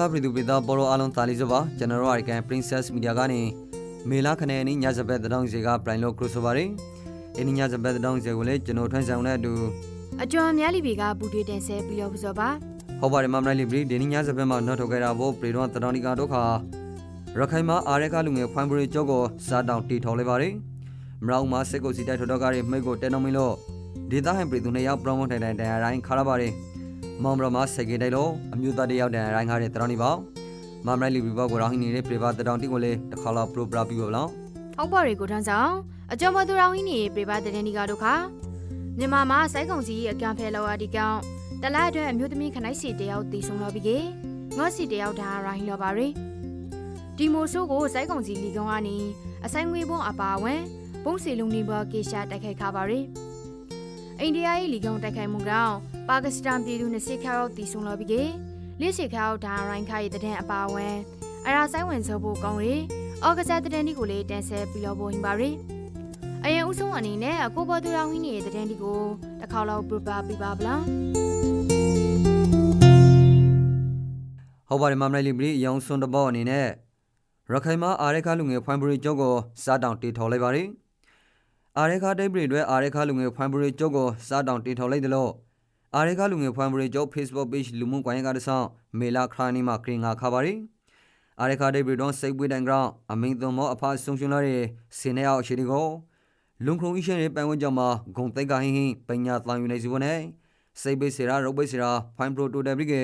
ခပြည်သူပြည်သားဘောရောအားလုံးတာလီဆိုပါကျွန်တော်တို့အရိကန် Princess Media ကနေမေလာခနဲ့အနည်းညစပက်တောင်းစီကပရိုင်လို့ခရဆိုပါရီအနည်းညစပက်တောင်းစီကိုလည်းကျွန်တော်ထွန်းဆောင်တဲ့အတူအကျော်အများလီဘီကဘူတွေတင်ဆက်ပြီးတော့ပစောပါဟုတ်ပါတယ်မမလိုက်လီဘရီဒီနည်းညစပက်မှာနောက်ထုတ်ခဲ့တာဘောပရီတော့တတော်နီကာဒုက္ခရခိုင်မှာအာရခလူငယ်ဖွိုင်းပရီကျောကိုစားတောင်းတီထော်လိုက်ပါရီမရောင်မှာစစ်ကိုစီတိုက်ထော်တော့ကရီမိတ်ကိုတဲနှုံမင်းလို့ဒေတာဟန်ပရီသူနှစ်ယောက်ပရောမိုတိုင်တိုင်တိုင်တိုင်းခါရပါရီ မောင်ဘရမစကေတိုင်လို့အမျိုးသားတယောက်တိုင်တိုင်းခါတဲ့တတော်နီပါမမလိုက်လီဘရီဘောကိုရောင်းနေတဲ့ပရီပါတတော်တီကိုလည်းတစ်ခါတော့ပရိုပရာပြီးပါလားဟုတ်ပါရီကိုထမ်းဆောင်အကျော်မသူတော်ဟင်းနေပြပါတဲ့ဒီကဒုက္ခမြန်မာမှာစိုက်ကုံစီအကံဖဲလောအဒီကောင်တလားအတွက်အမျိုးသမီးခနိုင်စီတယောက်တည်ဆုံတော့ပြီးကေငေါ့စီတယောက်ဒါရိုင်းလောပါရီဒီမိုဆိုးကိုစိုက်ကုံစီလီကောင်ကနေအဆိုင်ငွေဘုံအပါဝင်ပုံစီလုံနေဘောကေရှာတိုက်ခိုက်ခါပါရီအိန္ဒိယရဲ့လီကောင်တိုက်ခိုက်မှုကြောင့် ပါကစ္စတန်ပြည်သူနှစ်စိခါရောက်တည်ဆုံတော့ပြီးကေလေးစိခါရောက်ဒါရိုင်းခါရဲ့တဲ့အပါဝင်အရာဆိုင်ဝင်စောဖို့ကောင်းရီအော်ကစားတဲ့တန်းဒီကိုလေးတင်ဆက်ပြီးတော့ပို့ဟင်ပါရီအရင်ဦးဆုံးအနေနဲ့ကိုပေါ်သူတော်ဟင်းနေတဲ့တန်းဒီကိုတစ်ခါလောက်ပြပပြပါဗလားဟုတ်ပါတယ်မမလိုက်လီဘရီရောင်စွန်တဘောအနေနဲ့ရခိုင်မှာအာရခလူငယ်ဖွိုင်းပရီကျောကိုစားတောင်တီထော်လိုက်ပါရီအာရခတိတ်ပရီတွေအာရခလူငယ်ဖွိုင်းပရီကျောကိုစားတောင်တီထော်လိုက်တယ်လို့ အာရခလူငယ်ဖွိုင်းပရီကျော Facebook page လူမှုကွန်ရက်ကတဆောင်းမေလာခရာနီမှာကရင်ငါခါပါရီအာရခတိတ်ပရီတော့စိတ်ပွေးတိုင်ကြောင်းအမင်းသွန်မောအဖာဆုံရှင်လာတဲ့စင်နေအောင်ရှိဒီကိုလုံခုံအရှင်ရဲ့ပန်ဝန်းကြောင်းမှာဂုံတိတ်ကဟင်းဟင်းပညာတန်ယူနေစီဝနဲ့စိတ်ပိစေရာရုပ်ပိစေရာဖိုင်ပရိုတိုတယ်ဘရီကေ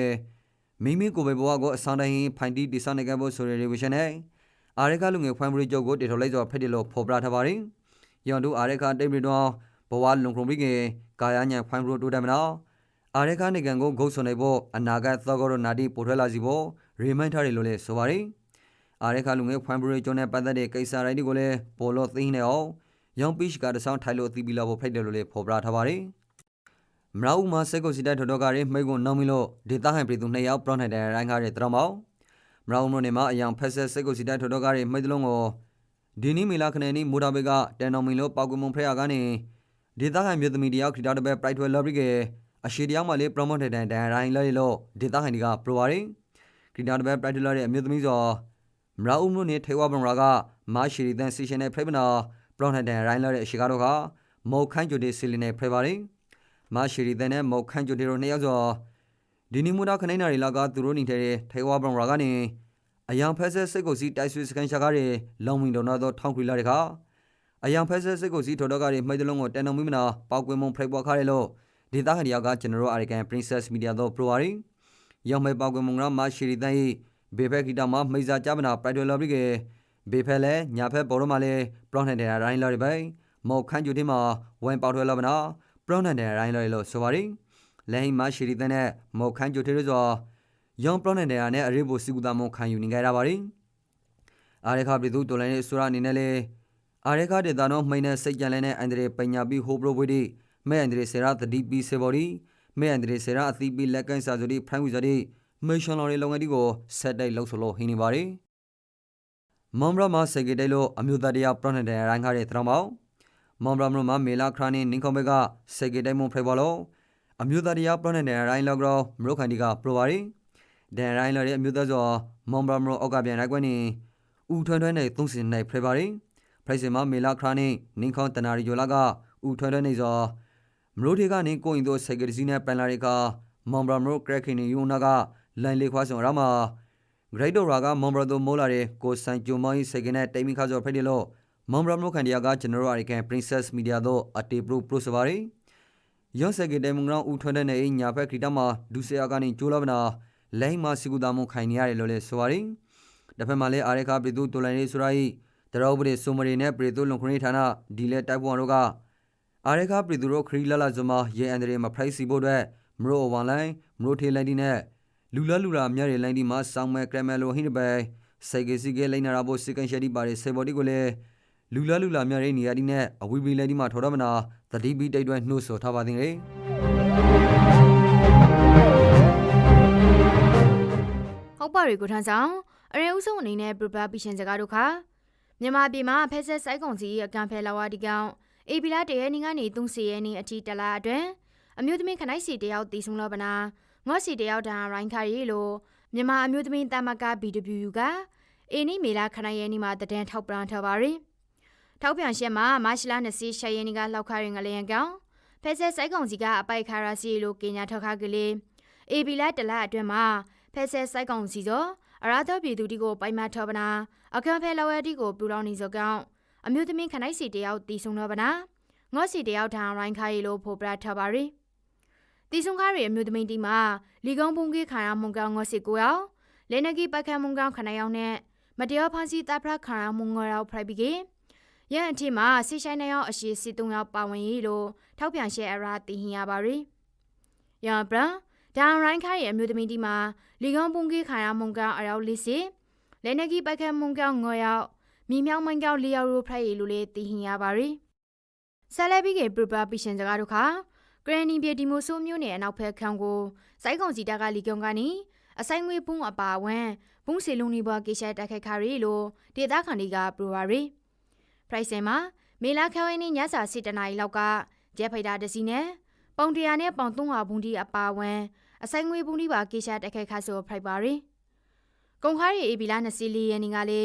မိမိကိုယ်ပဲဘဝကိုအဆောင်တိုင်းဖိုင်တီဒီဆန်နေကဘောဆိုရရီဝရှင်နဲ့အာရကလူငယ်ဖွံ့ဖြိုးချုပ်ကိုတီထော်လိုက်စွာဖက်တယ်လို့ဖော်ပြထားပါတယ်။ယွန်တို့အာရကတိတ်ပြီးတော့ဘဝလုံခုံပြီးကကာယညံဖွံ့ဖြိုးတိုးတယ်မနော် အာရကနေကန်ကိုဂုတ်ဆွန်နေဖို့အနာဂတ်သောကောရနာတီပိုထွဲလာစီဖို့ရီမိုင်းထားတယ်လို့လည်းဆိုပါတယ်။အာရကလူငယ်ဖွံ့ဖြိုးချုပ်နဲ့ပတ်သက်တဲ့ကိစ္စတိုင်းကိုလည်းပေါ်လို့သိနေအောင်ယောင်ပိရှ်ကတဆောင်းထိုင်လို့သိပြီးလို့ဖက်တယ်လို့လည်းဖော်ပြထားပါတယ်။မရဦးမစက်ကိုစီတိုက်ထော်တော့ကရဲမိကွန်နောင်းမီလို့ဒေတာဟန်ပြည်သူနှစ်ယောက်ပရော့နိုင်တဲ့ရိုင်းကားတဲ့တရောင်းမောင်မရဦးမလို့နေမှာအယောင်ဖက်ဆက်စက်ကိုစီတိုက်ထော်တော့ကရဲမိတလုံးကိုဒီနီမီလာခနေနီမူတာဘေကတန်နောင်မီလို့ပောက်ကွန်မုံဖရကနေဒေတာဟန်မြို့သမီတယောက်ခီတာတပဲပရိုက်ထွယ်လော်ဘရီက အရှိတယောက်မှလေးပရောမို့တဲ့တန်တန်ရိုင်းလဲလို့ဒေတာဟန်ဒီကပရိုပါရီခီတာတပဲပရိုက်ထွယ်လော်တဲ့အမျိုးသမီးဆိုမရဦးမလို့နေထေဝဘံရာကမရှိရီတန်စီရှင်နဲ့ဖရိပနာပရော့နိုင်တဲ့ရိုင်းလဲတဲ့အရှိကားတော့ကမောက်ခန်းဂျိုဒီစီလီနဲ့ဖရပါရီမရှိရီတဲ့နဲ့မောက်ခန့်ကျိုတေတို့နှစ်ယောက်ဆိုဒီနီမူတာခနိုင်နာရီလာကသူတို့နေတဲ့ထိုင်ဝါဘရံရာကနေအယံဖက်ဆက်စစ်ကိုစီတိုက်ဆွေစကန်ရှာကားတွေလောင်မင်တော်နာတော့ထောင်းခွေလာတဲ့ခါအယံဖက်ဆက်စစ်ကိုစီထော်တော့ကတွေမှိတ်တလုံးကိုတန်တော်မိမနာပေါကွင်းမုံဖရိုက်ပွားခါတယ်လို့ ဒေတာခန်တယောက်ကကျွန်တော်တို့အရိကန် Princess Media တော့ Pro ရီရောင်မဲပေါကွင်းမုံကမရှိရီတဲ့ဘေဖက်ဂီတာမှာမိဇာကြမနာပရိုက်တော်လော်ဘရီကဘေဖက်လဲညာဖက်ဘော်တော့မှလဲပလော့နေတဲ့ရိုင်းလာတွေပဲမောက်ခန့်ကျိုတေမှာဝန်ပေါထွဲလာမနာပရောနန်တဲ့ရိုင်းလော်လို့ဆိုပါရီလဲဟိမရှိရီတဲ့နဲ့မောက်ခန်းကျိုထေရဆိုယောင်ပရောနန်တဲ့နဲ့အရေးဖို့စီကူတာမုံခံယူနေကြတာပါရီအာရခပြည်သူတော်လိုင်းရဲ့ဆိုရအနေနဲ့လေအာရခဒေတာနောမိန်နဲ့စိတ်ကြံလဲနဲ့အန်ဒရေပညာပြီးဟိုပရိုဝေဒီ မဲအန်ဒရေဆေရာတတိပီဆေဘော်ဒီမဲအန်ဒရေဆေရာအသီပီလက်ကန်စာဆိုဒီဖရန်ဝီဆိုဒီမေရှင်လော်ရီလုံငယ်ဒီကိုဆက်တိုက်လှုပ်ဆိုလို့ဟင်းနေပါရီမွန်ဘရမစေကေတိုင်လို့အမျိုးသားတရားပရောနန်တဲ့ရိုင်းခါတဲ့တရောင်းပေါင်းမောင်ဘရမလို့မမေလာခရာနီနင်းခုံဘက်ကစေကေတိုင်မွန်ဖရဘော်လို့အမျိုးသားတရားပရောနန်တဲ့ရိုင်းလော့ဂရောမရုခန်ဒီကပရိုပါရီဒန်ရိုင်းလော်ရဲ့အမျိုးသားဆိုမောင်ဘရမလို့အောက်ကပြန်လိုက်ကွနေဦးထွန်းထွန်းနဲ့သုံးစင်နိုင်ဖရပါရီဖရိုက်စင်မမေလာခရာနီနင်းခုံတနာရီဂျိုလာကဦးထွန်းထွန်းနေဆို မရိုထေကနေကိုရင်တို့စေကေစီနဲ့ပန်လာရီကမောင်ဘရမလို့ကရက်ခင်နီယူနာကလိုင်းလေးခွာဆောင်ရမှာဂရိတ်ဒိုရာကမောင်ဘရတို့မိုးလာတဲ့ကိုဆန်ဂျိုမိုင်းစေကေနဲ့တိတ်မိခါဆိုဖရက်ဒီလို့မွန်ဘရမလို့ခန်ဒီယာကကျွန်တော်တို့အရိကန် Princess Media တို့အတေပရိုပရိုစပါရီယောစကေတေမုံရောဦးထွန်းတဲ့နေညာဖက်ခရီတမှာဒူဆီယာကနေကျိုးလာမနာလိုင်းမစီကူတာမုံခိုင်နေရတယ်လို့လဲဆိုပါရီတစ်ဖက်မှာလဲအာရခပြည်သူတိုလိုင်းလေးဆိုရိုင်းတရောပရိဆိုမရီနဲ့ပရိသူလုံခရီဌာနဒီလဲတိုက်ပွန်တို့က အာရခပြည်သူတို့ခရီလာလာဇမရေအန်ဒရီမဖရိုက်စီဖို့အတွက်မရိုဝန်လိုင်းမရိုထေလိုင်းဒီနဲ့လူလာလူလာမြရလိုင်းဒီမှာဆောင်းမဲကရမဲလိုဟင်းပဲစေကေစီကေလိုင်းနာရာဘိုစီကန်ရှယ်ဒီပါရီစေဘော်ဒီကိုလဲလူလာလူလာများတဲ့နေရာဒီနဲ့အဝီပီလဲဒီမှာထော်တော့မနာသတိပီတိတ်တွဲနှုတ်ဆော်ထားပါသေးတယ်ဟုတ်ပါရီကိုထမ်းဆောင်အရင်ဦးဆုံးအနေနဲ့ပြပပီရှင်စကားတို့ခါမြန်မာပြည်မှာဖက်ဆက်စိုက်ကုံစီအကံဖဲလာဝဒီကောင် အေပီလာတရဲနေကနေ3စီရဲနေအတီတလာအတွင်းအမျိုးသမီးခနိုင်စီတယောက်တီဆုံလောပနာငေါ့စီတယောက်ဒါရိုင်းခါရီလို့မြန်မာအမျိုးသမီးတမက BWU ကအင်းနီမေလာခနိုင်ရဲနီမှာတည်ထောက်ပံ့ထားပါရီထောက်ပြန်ရှက်မှာမတ်လ20ရက်နေ့ကလောက်ခရင်ကလေးကောင်ဖက်ဆက်စိုက်ကောင်စီကအပိုက်ခါရစီလိုကင်ညာထောက်ခကလေးအေဘီလာတလအတွင်းမှာဖက်ဆက်စိုက်ကောင်စီသောအရာတော်ပြည်သူတီကိုပိုင်မထောပနာအခမ်းဖဲလော်ဝဲတီကိုပူလောင်နေစောကောင် အမျိုးသမီးခနိုင်စီတယောက်တီဆုံတော့ပနာငေါ့စီတယောက်ထံရိုင်းခါရီလိုဖိုပရာထပါရီတီဆုံခါရီအမျိုးသမီးတီမှာလီကုံပုံကြီးခါရမုံကောင်ငေါ့စီကိုယောက်လဲနဂီပတ်ခတ်မုံကောင်ခနိုင်ယောက်နဲ့မတရားဖန်စီတပ်ဖရခါရမုံငေါရောက်ဖရိုက်ပြီးကရန်အထီမှာဆီဆိုင်နေရောက်အရှိစီတုံရောက်ပါဝင်ရီလို့ထောက်ပြန်ရှဲအရာတီဟင်ရပါရီရန်ဘရန်ဒန်ရိုင်းခါရဲ့အမျိုးသမီးတီမှာလီကုံပုံကြီးခါရမုံကောင်အရောက်လေးစီလဲနဂီပတ်ခတ်မုံကောင်ငေါရောက် မိမြောင်မန်ကောင်လီယောက်ရိုဖရိုက်ရီလို့လေတီဟင်ရပါရီဆယ်လဲပြီးကပရပပီရှင်စကားတို့ခါဂရန်နီပြေဒီမိုဆိုမျိုးနဲ့အနောက်ဖက်ခံကိုစိုက်ကောင်စီတာကလီကုံကနေအဆိုင်ငွေပုံးအပါဝမ်းဘုံစီလုံးနေဘကေရှာတက်ခက်ခါရီလို့ဒေတာခန်ဒီကပရိုပါရီပရိုက်စင်မှာမေလာခဲဝင်းနေညစာစစ်တနာရီလောက်ကဂျက်ဖိုက်တာတစီနဲ့ပေါင်တရာနဲ့ပေါင်300ဘုံဒီအပါဝမ်းအဆိုင်ငွေဘုံဒီပါကေရှာတက်ခက်ခါဆိုဖရိုက်ပါရီကုံခါရီအေဘီလာ24ရက်နေ့ကလေ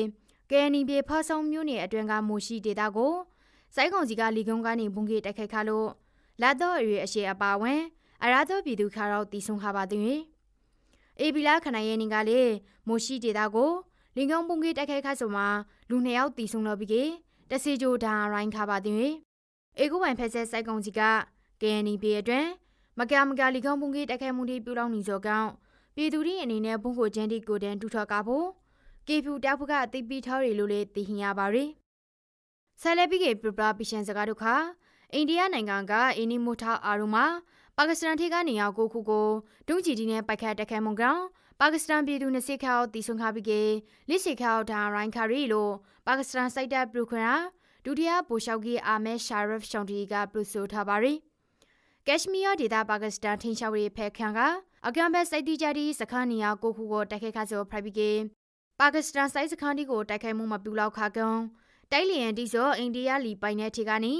ကဲနီပြေဖောက်ဆောင်မျိုးနယ်အတွင်းကမိုရှိဒေတာကိုစိုက်ကောင်စီကလီကုံကနေဘုံကေတက်ခက်ခါလို့လာတော့အရွေအရှိအပါဝမ်းအရာတော့ပြည်သူခါတော့တီဆုံခါပါသည်အေဘီလာခနိုင်ရဲ့နေကလေမိုရှိဒေတာကိုလင်ကုံပုံကြီးတက်ခဲခါဆိုမှာလူနှစ်ယောက်တီဆုံတော့ပြီးကေတစီဂျိုဒါရိုင်းခါပါတင်အေကူပိုင်ဖက်ဆက်စိုက်ကုံကြီးက KNP အတွင်းမကမကလီကုံပုံကြီးတက်ခဲမှုတီပြူလောင်းနေစောကောင်ပြည်သူတွေအနေနဲ့ဘုံကိုကျန်းတီကိုတန်တူထော်ကာဖို့ ကေဖြူတောက်ဖကအသိပြီးထော်ရီလို့လေသိဟင်ရပါရီဆယ်လက်ပြီးကေပရပပီရှန်စကားတို့ခါအိန္ဒိယနိုင်ငံကအင်းနီမိုထာအာရုမာပါကစ္စတန်ထိကနေရောက်ကိုခုကိုဒုံချီတီနဲ့ပိုက်ခတ်တက်ခဲမုံကောင်ပါကစ္စတန်ပြည်သူနှစ်စိခေါတီဆုံခါပြီးကေလိစိခေါဒါရိုင်းခါရီလို့ပါကစ္စတန်စိုက်တပ်ပရူခရာဒုတိယဘူရှောက်ကီအာမဲရှာရဖ်ရှောင်းတီကပရူဆိုထားပါရီကက်ရှမီးယားဒေသပါကစ္စတန်ထင်းချောက်ရီဖဲခန်ကအကံဘက်စိုက်တီဂျာတီစခန်းနီယာကိုခုကိုတိုက်ခိုက်ခါဆိုဖရိုက်ပြီးကေ ပါကစ္စတန်စိုက်စခန်းတီကိုတိုက်ခိုက်မှုမပြူလောက်ခါကောင်တိုက်လျင်တီဆိုအိန္ဒိယလီပိုင်တဲ့ထေကနေ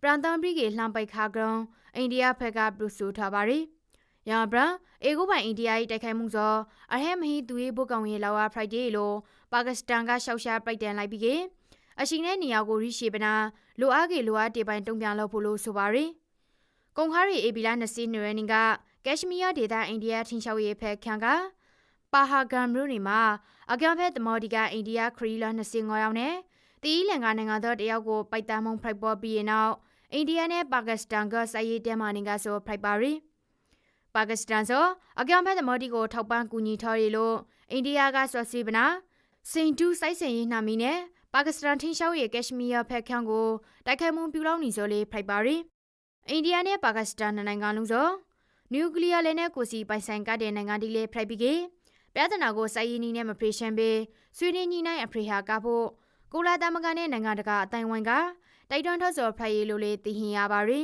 ပရန်တန်ပရီကေလှမ်းပိုက်ခါကောင်အိန္ဒိယဖက်ကပရူဆိုထားပါရီ။ယာဘရန်အေဂိုပိုင်အိန္ဒိယ၏တိုက်ခိုက်မှုသောအဟဲမဟီသူ၏ဘုတ်ကောင်ရဲ့လာဝါဖရိုက်ဒေးလို့ပါကစ္စတန်ကရှောက်ရှာပြိုက်တန်လိုက်ပြီးကအရှိန်တဲ့နေရာကိုရိရှေပနာလိုအားကေလိုအားတေပိုင်တုံ့ပြန်လို့ဖို့လို့ဆိုပါရီ။ကုံခါရီအေဘီလာ20နွေနင်ကကက်ရှမီးယားဒေသအိန္ဒိယထင်းချောက်ရဲ့ဖက်ခံက ပါဟာဂမ်မြို့နေမှာအကံဖက်သမော်ဒီကအိန္ဒိယခရီလာ25ယောက်နဲ့တီးလန်ကနိုင်ငံသားတယောက်ကိုပိုက်တမ်းမုံဖရိုက်ပေါ်ပြီးနောက်အိန္ဒိယနဲ့ပါကစ္စတန်ကစရေးတဲမာနင်ကဆိုဖရိုက်ပါရီပါကစ္စတန်ဆိုအကံဖက်သမော်ဒီကိုထောက်ပံ့ကူညီထော်ရီလို့အိန္ဒိယကဆွစီပနာစင်တူစိုက်စင်ရေးနှမီနဲ့ပါကစ္စတန်ထင်းရှောက်ရဲ့ကက်ရှမီးယားဖက်ခန့်ကိုတိုက်ခိုက်မှုပြုလုပ်နေစောလေးဖရိုက်ပါရီအိန္ဒိယနဲ့ပါကစ္စတန်နိုင်ငံလုံးစောနျူကလ িয়ার လက်နဲ့ကိုစီပိုင်ဆိုင်ကတဲ့နိုင်ငံဒီလေဖရိုက်ပြီးကေ ပြဿနာကိုစိုက်ရင်းနီးနဲ့မဖေရှန်ပေးဆွေးနွေးညှိနှိုင်းအဖရိဟာကဖို့ကိုလာတမကနဲ့နိုင်ငံတကာအတိုင်းဝိုင်းကတိုက်တွန်းထော့စော်ဖရိုက်ရလို့လေသိဟင်ရပါရီ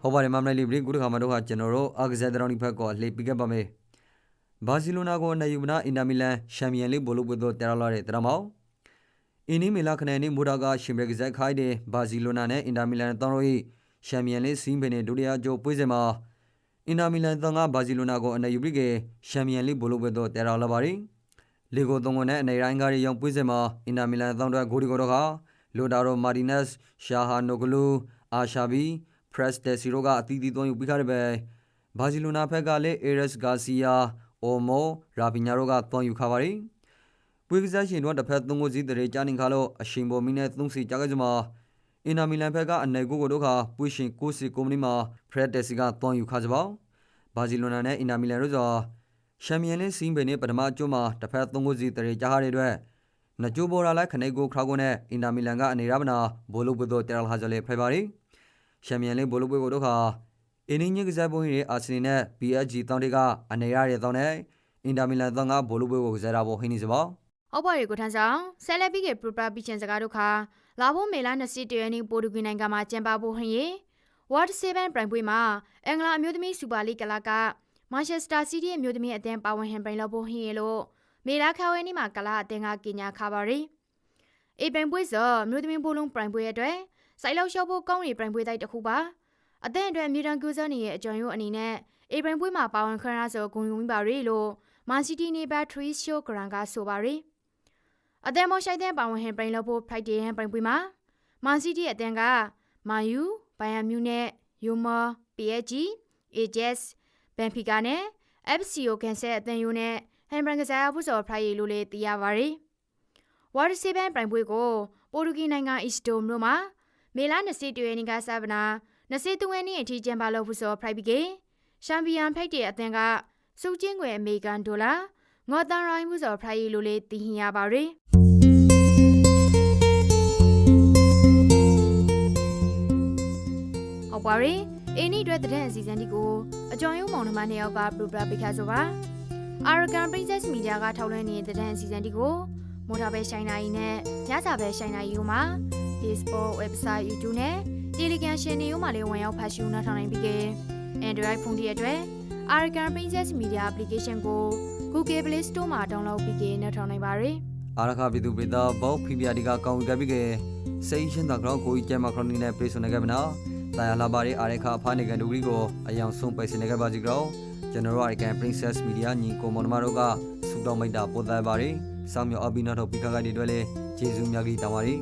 ဟုတ်ပါတယ်မမလေးလီဘရီကုတခါမတို့ဟာကျွန်တော်တို့အာဂဇက်ဒရောင်းဒီဖက်ကောလေပီကပ်ပါမယ်ဘာစီလိုနာကိုနိုင်ယူမနာအင်တာမီလန်ချန်ပီယံလိဘိုလိုပွဲတော့တရလာတဲ့တရမောင်အင်းနီမီလာခနယ်နီမူဒါကရှင်ဘရဂဇက်ခိုင်တဲ့ဘာစီလိုနာနဲ့အင်တာမီလန်တောင်းလို့ ချန်ပီယံလိစီးပင်နဲ့ဒုတိယကြိုးပွဲစဉ်မှာအင်တာမီလန်တန်ကဘာစီလိုနာကိုအနိုင်ယူပြီးကချန်ပီယံလိဘိုလိုပွဲတော့တရလာပါရီလေကိုတုံးနဲ့အနေရိုင်းကားရောင်ပွဲစဉ်မှာအင်တာမီလန်တောင်းတဲ့ဂိုဒီကိုတော့ကလိုတာရိုမာတီနက်စ်ရှာဟာနိုဂလူအာရှာဘီဖရက်စ်တက်စီရိုကအသီးသီးသွင်းယူပြီးခါရပဲဘာစီလိုနာဖက်ကလည်းအေရက်စ်ဂါစီယာအိုမိုရာဘီညာတို့ကသွင်းယူခါပါရီပွေကစားရှင်တို့တစ်ဖက်သုံးကိုစီးတဲ့ကြားနေခါလို့အရှင်ပေါ်မီနဲ့သုံးစီကြားကြကြမှာ အင်နာမီလန်ဖက်ကအနိုင်ကိုကိုတို့ကပွေရှင်ကိုစီကုမ္ပဏီမှာဖရက်တက်စီကသွင်းယူခါကြပါဘာစီလိုနာနဲ့အင်နာမီလန်တို့ဆိုချန်ပီယံလိစီးပင်နဲ့ပထမအကျိုးမှာတစ်ဖက်သုံးကိုစီတဲ့ကြားရတဲ့အတွက်နကြိုဘော်လာလိုက်ခနေကိုခါကိုနဲ့အင်တာမီလန်ကအနေရမနာဘိုလိုဘိုတိုတယ်ဟာဂျလေဖိုင်ပါရီချန်ပီယံလိဘိုလိုဘိုကိုတို့ခါအင်းင်းညကစားပုံရဲ့အာဆင်နယ်နဲ့ PSG တောင်းတွေကအနေရတဲ့တောင်းနဲ့အင်တာမီလန်တောင်းကဘိုလိုဘိုကိုကစားတာပေါ်ဟင်းနေစပါဟုတ်ပါရေကိုထန်းဆောင်ဆယ်လက်ပြီးကပရပပီချန်စကားတို့ခါ လာဖို့မေလာ20တရနေ့ပိုတူဂီနိုင်ငံမှာကျင်းပဖို့ဟင်ရေဝါ့7ပရိုင်ပွဲမှာအင်္ဂလာအမျိုးသမီးစူပါလိကလာကမန်ချက်စတာစီးတီးအမျိုးသမီးအသင်းပါဝင်ဟန်ပရင်လို့ဖို့ဟင်ရေလို့မေလာခါဝဲနေ့မှာကလာအသင်းကကညာခါပါရီအေပင်ပွဲစောမြို့သမီးဘိုလုံးပရိုင်ပွဲအတွက်စိုက်လောက်လျှော့ဖို့ကောင်းနေပရိုင်ပွဲတိုက်တစ်ခုပါအသင့်အတွက်အမြဲတမ်းကူးစားနေတဲ့အကြံရုံအနေနဲ့အေဘရန်ပွဲမှာပါဝင်ခွင့်ရဆိုဂုဏ်ယူမိပါရီလို့မန်စီးတီးနေဘက်ထရီရှိုဂရန်ကဆိုပါရီ အသင့်မောရှိုက်တဲ့ပါဝင်ဟန်ပရင်လို့ဖို့ဖိုက်တီဟန်ပရင်ပွဲမှာမန်စီးတီးအသင့်ကမာယူဘိုင်ယန်မြူနဲ့ယူမာပီအက်ဂျီအေဂျက်စ်ဘန်ဖီကာနဲ့ FCO ကန်ဆယ်အသင်းယူနဲ့ဟန်ဘရန်ကစားဖို့ဆိုဖရိုင်ရီလို့လည်းသိရပါရီဝါရစီဘန်ပရင်ပွဲကိုပိုတူဂီနိုင်ငံအစ္စတိုမြို့မှာမေလာ20တွေ့နေ့ကစပနာ23ရက်နေ့အထိကျင်းပလို့ဖို့ဆိုဖရိုက်ဘီကေချန်ပီယံဖိတ်တဲ့အသင်းကစုချင်းွယ်အမေရိကန်ဒေါ်လာငေါ်တန်ရိုင်းမှုဆိုဖရိုက်ရီလို့လည်းသိဟင်ရပါရီဟု ပါရီအင်းဤအတွက်တဲ့အစီအစဉ်ဒီကိုအကျော်ရုံးမောင်နှမနှစ်ယောက်ကပရိုပရာပိခါဆိုပါ Aragon Princess Media ကထောက်လွှင့်နေတဲ့တဲ့အစီအစဉ်ဒီကိုမိုးတာပဲရှိုင်းနိုင်နဲ့ညစာပဲရှိုင်းနိုင်ယူမှာ Facebook website YouTube နဲ့ Telegram ရှင်နေဦးမှာလေးဝင်ရောက်ဖတ်ရှုနားထောင်နိုင်ပြီက Android ဖုန်းတွေအတွက် Aragon Princess Media application ကို Google Play Store မှာ download ပြီးကနားထောင်နိုင်ပါရယ်အားရခပြည်သူပြည်သားဘောဖိပြဒီကကောင်းကပ်ပြီးကစိတ်ရှင်းတာကတော့ကိုကြီးကျမခရနီနဲ့ပြေဆုံနေကြမနာ တာယာလာပါရီအားရခအဖားနေကန်ဒူရီကိုအယောင်ဆုံးပိုင်စင်နေကြပါစီကြောကျွန်တော်တို့အကန် Princess Media ညီကိုမောင်နှမတို့ကစူတောင်းမိတ်တာပို့သားပါရီစောင်းမြော်အဘိနာတော့ပိကကတွေတွေ့လဲဂျေဇူးမြတ်ကြီးတောင်းပါရီ